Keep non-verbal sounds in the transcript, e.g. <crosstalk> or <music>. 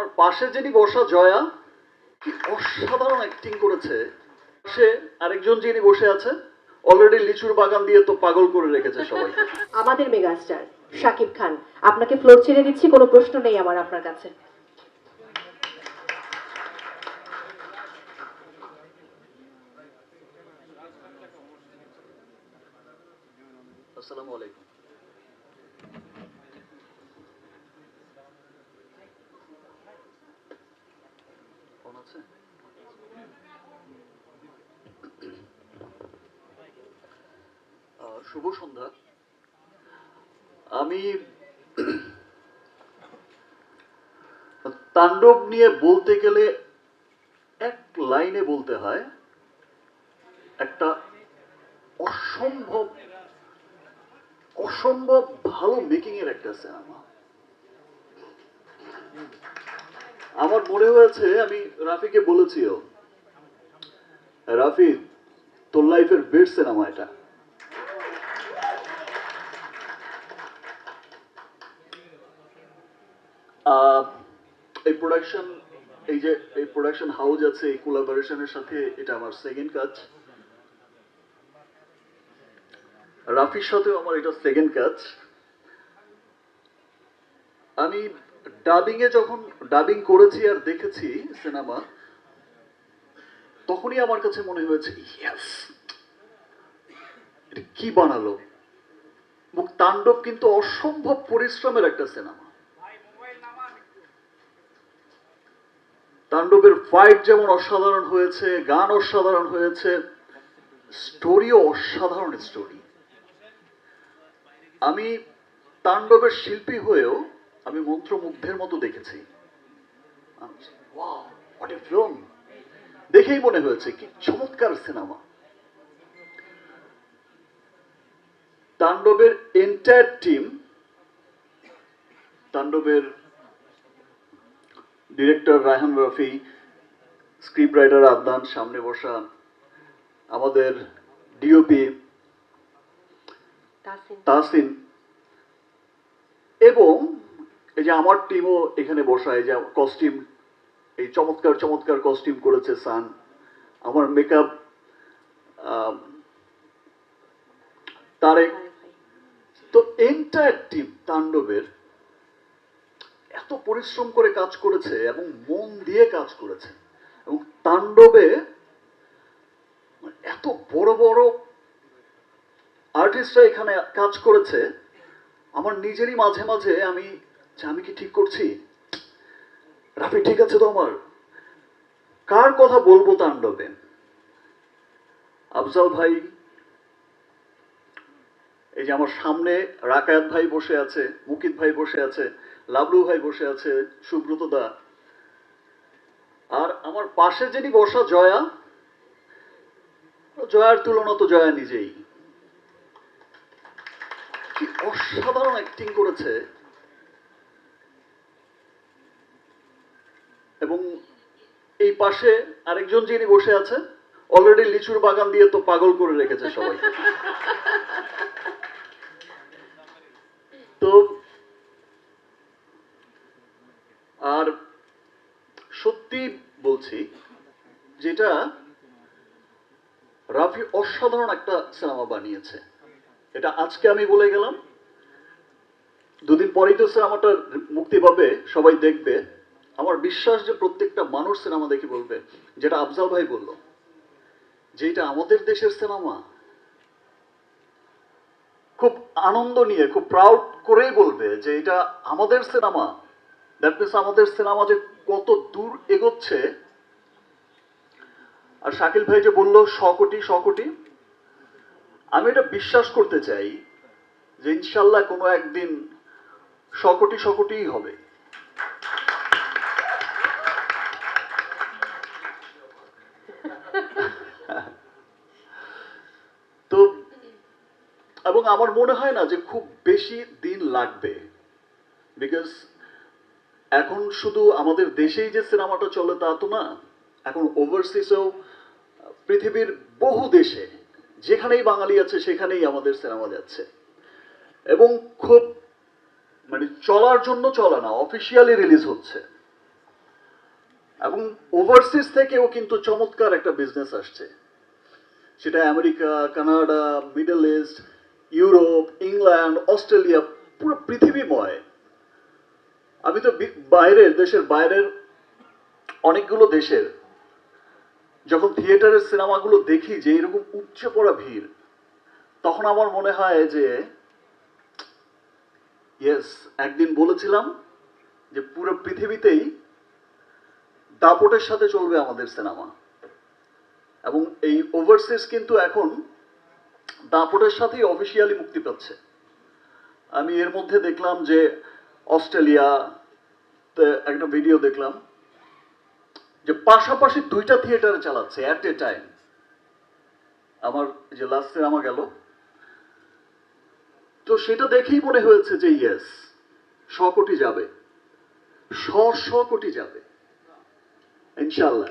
আমার পাশে যিনি বসা জয়া কি অসাধারণ অ্যাক্টিং করেছে। সে আরেকজন যিনি বসে আছে অলরেডি লিচুর বাগান দিয়ে তো পাগল করে রেখেছে সবাই। আমাদের মেগাস্টার শাকিব খান আপনাকে ফ্লোর ছেড়ে দিচ্ছি কোনো প্রশ্ন নেই আমার আপনার কাছে। আসসালামু আলাইকুম। শুভ সন্ধ্যা। আমি তাণ্ডব নিয়ে বলতে গেলে এক লাইনে বলতে হয়, একটা অসম্ভব অসম্ভব ভালো মেকিং এর একটা সিনেমা। আমার মনে হয়েছে, আমি রাফিকে বলেছিও, রাফি, তোর লাইফের বেস্ট সিনেমা এটা। এই প্রোডাকশন এই যে এই প্রোডাকশন হাউস আছে, এই কোলাবোরেশনের সাথে এটা আমার সেকেন্ড কাজ। রাফির সাথেও আমার এটা সেকেন্ড কাজ। আমি ডাবিং এ যখন ডাবিং করেছি আর দেখেছি সিনেমা তখনই আমার কাছে মনে হয়েছে ইয়েস এটা কি বানালো? মুখ তাণ্ডব কিন্তু অসম্ভব পরিশ্রমের একটা সিনেমা তাণ্ডবের ফাইট যেমন অসাধারণ হয়েছে, গান অসাধারণ হয়েছে স্টোরিও অসাধারণ স্টোরি আমি তাণ্ডবের শিল্পী হয়েও আমি মন্ত্রমুগ্ধের মতো দেখেছি। দেখেই মনে হয়েছে, কি চমৎকার সিনেমা তাণ্ডবের এন্টায়ার টিম তাণ্ডবের director Raihan Rafi script writer Adnan সামনে বসা আমাদের ডিওপি তাসিন। তাহসিন এবং এই যে আমার টিমও এখানে বসা এই যে কস্টিউম এই চমৎকার চমৎকার কস্টিউম করেছে সান। আমার মেকআপ তারেক। তো এন্টায়ার টিম তাণ্ডবের এত পরিশ্রম করে কাজ করেছে এবং মন দিয়ে কাজ করেছে এবং তাণ্ডবে মানে এত বড় বড় আর্টিস্টরা এখানে কাজ করেছে, আমার নিজেরই মাঝে মাঝে আমি যে আমি কি ঠিক করছি? রাফি, ঠিক আছে তো আমার? কার কথা বলব তাণ্ডবে? আফজাল ভাই, এই যে আমার সামনে রাকায়াত ভাই বসে আছে, মুকিত ভাই বসে আছে লাবলু ভাই বসে আছে, সুব্রত দা। আর আমার পাশে যিনি বসা, জয়া জয়ার তুলনা তো জয়া নিজেই। কি অসাধারণ অ্যাক্টিং করেছে। এবং এই পাশে আরেকজন যিনি বসে আছে অলরেডি লিচুর বাগান দিয়ে তো পাগল করে রেখেছে সবাই <laughs> তো আর সত্যি বলছি, যেটা রাফি অসাধারণ একটা সিনেমা বানিয়েছে। এটা আজকে আমি বলে গেলাম। দুদিন পরেই তো সিনেমাটা মুক্তি পাবে, সবাই দেখবে। আমার বিশ্বাস যে প্রত্যেকটা মানুষ সিনেমা দেখে বলবে, যেটা আফজাল ভাই বলল, যে এটা আমাদের দেশের সিনেমা। খুব আনন্দ নিয়ে, খুব প্রাউড করেই বলবে যে এটা আমাদের সিনেমা। দ্যাট মিনস আমাদের সিনেমা যে কত দূর এগোচ্ছে? আর শাকিল ভাই যে বলল, শ কোটি শ কোটি। আমি এটা বিশ্বাস করতে চাই যে ইনশাল্লাহ কোনো একদিন শকটি শকটিই হবে। তো, এবং আমার মনে হয় না যে খুব বেশি দিন লাগবে। বিকজ এখন শুধু আমাদের দেশেই যে সিনেমাটা চলে তা তো না, এখন ওভারসিসেও পৃথিবীর বহু দেশে, যেখানেই বাঙালি আছে সেখানেই আমাদের সিনেমা যাচ্ছে। এবং খুব মানে চলার জন্য চলে না অফিসিয়ালি রিলিজ হচ্ছে। এবং ওভারসিজ থেকেও কিন্তু চমৎকার একটা বিজনেস আসছে। সেটা America, Canada Middle East Europe, England, Australia, পুরো পৃথিবীময়। আমি তো বাইরের দেশের বাইরের অনেকগুলো দেশের, যখন থিয়েটারের সিনেমাগুলো দেখি যে এরকম উপচে পড়া ভিড়, তখন আমার মনে হয় যে ইয়েস একদিন বলেছিলাম যে পুরো পৃথিবীতেই দাপটের সাথে চলবে আমাদের সিনেমা। এবং এই ওভারসিজ কিন্তু এখন দাপটের সাথেই অফিসিয়ালি মুক্তি পাচ্ছে। আমি এর মধ্যে দেখলাম যে অস্ট্রেলিয়া একটা ভিডিও দেখলাম যে পাশাপাশি দুইটা থিয়েটার চালাচ্ছে অ্যাট এ টাইম আমার যে লাস্ট সিনেমা গেল। তো সেটা দেখেই মনে হয়েছে যে ইয়েস শ কোটি যাবে। শ শ কোটি যাবে। ইনশাল্লাহ